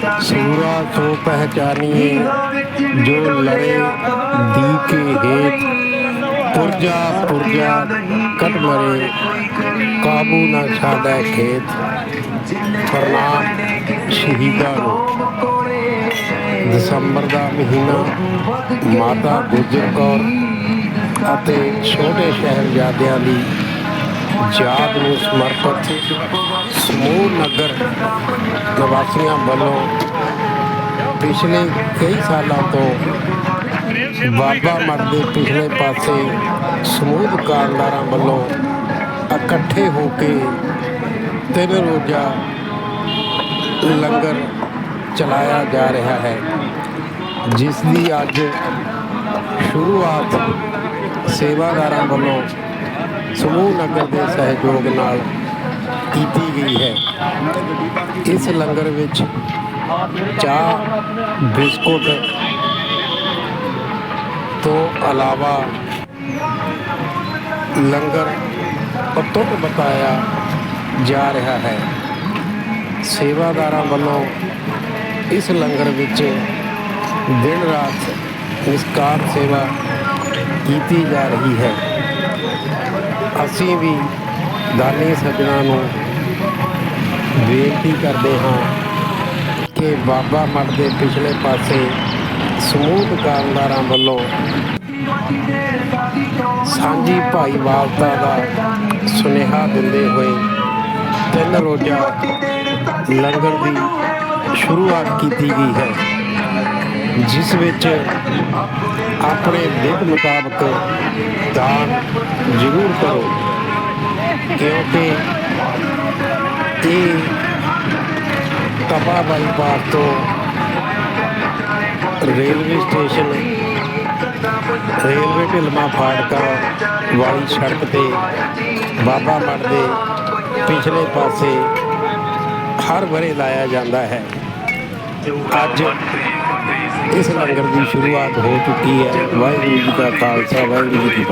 ਸੂਰਾ ਤੋਂ ਪਹਿਚਾਨੀਏ ਜੋ ਲੜੇ ਦੀ ਕੇ ਹੇਤ ਪੁਰਜਾ ਪੁਰਜਾ ਕਟ ਮਰੇ, ਕਾਬੂ ਨਾ ਸ਼ਾਦਾ ਖੇਤ। ਫਰਨਾ ਸ਼ਹੀਦਾਂ ਨੂੰ। ਦਸੰਬਰ ਦਾ ਮਹੀਨਾ, ਮਾਤਾ ਗੁਜਰ ਕੌਰ ਅਤੇ ਛੋਟੇ ਸ਼ਹਿਰ ਜਾਦਿਆਂ ਦੀ ਯਾਦ ਨੂੰ ਸਮਰਪਿਤ ਸਮੂਹ ਨਗਰ ਨਿਵਾਸੀਆਂ ਵੱਲੋਂ ਪਿਛਲੇ ਕਈ ਸਾਲਾਂ ਤੋਂ ਬਾਬਾ ਮਠ ਦੇ ਪਿਛਲੇ ਪਾਸੇ ਸਮੂਹ ਦੁਕਾਨਦਾਰਾਂ ਵੱਲੋਂ ਇਕੱਠੇ ਹੋ ਕੇ ਤਿੰਨ ਰੋਜ਼ਾ ਲੰਗਰ ਚਲਾਇਆ ਜਾ ਰਿਹਾ ਹੈ, ਜਿਸ ਦੀ ਅੱਜ ਸ਼ੁਰੂਆਤ ਸੇਵਾਦਾਰਾਂ ਵੱਲੋਂ ਸਮੂਹ ਨਗਰ ਦੇ ਸਹਿਯੋਗ ਨਾਲ ਕੀਤੀ ਗਈ ਹੈ। ਇਸ ਲੰਗਰ ਵਿੱਚ ਚਾਹ, ਬਿਸਕੁਟ ਤੋਂ ਇਲਾਵਾ ਲੰਗਰ ਅਤੁੱਟ ਬਤਾਇਆ ਜਾ ਰਿਹਾ ਹੈ। ਸੇਵਾਦਾਰਾਂ ਵੱਲੋਂ ਇਸ ਲੰਗਰ ਵਿੱਚ ਦਿਨ ਰਾਤ ਨਿਸਕਾਰ ਸੇਵਾ ਕੀਤੀ ਜਾ ਰਹੀ ਹੈ। ਅਸੀਂ ਵੀ ਦਾਨੀ ਸੱਜਣਾ ਨੂੰ ਬੇਨਤੀ ਕਰਦੇ ਹਾਂ ਕਿ ਬਾਬਾ ਮਠ ਦੇ ਪਿਛਲੇ ਪਾਸੇ ਸਮੂਹ ਦੁਕਾਨਦਾਰਾਂ ਵੱਲੋਂ ਸਾਂਝੀ ਭਾਈਵਾਲਤਾ ਦਾ ਸੁਨੇਹਾ ਦਿੰਦੇ ਹੋਏ ਤਿੰਨ ਰੋਜ਼ਾ ਲੰਗਰ ਦੀ ਸ਼ੁਰੂਆਤ ਕੀਤੀ ਗਈ ਹੈ। ਜਿਸ ਵਿੱਚ ਆਪਣੇ ਦਿੱਤ ਮੁਤਾਬਕ ਦਾਨ ਜ਼ਰੂਰ ਕਰੋ, ਕਿਉਂਕਿ ਇਹ ਤਪਾ ਬਾਈਪਾਸ ਤੋਂ ਰੇਲਵੇ ਸਟੇਸ਼ਨ, ਰੇਲਵੇ ਢਿਲਮਾ ਫਾਟਕਾ ਵਾਲੀ ਸੜਕ ਤੇ ਬਾਬਾ ਮਠ ਦੇ ਪਿਛਲੇ ਪਾਸੇ ਹਰ ਵਰੇ ਲਾਇਆ ਜਾਂਦਾ ਹੈ। ਅੱਜ ਇਸ ਲੰਗਰ ਦੀ ਸ਼ੁਰੂਆਤ ਹੋ ਚੁੱਕੀ ਹੈ। ਵਾਹਿਗੁਰੂ ਜੀ ਕਾ ਖਾਲਸਾ ਵਾਹਿਗੁਰੂ ਜੀ ਕੀ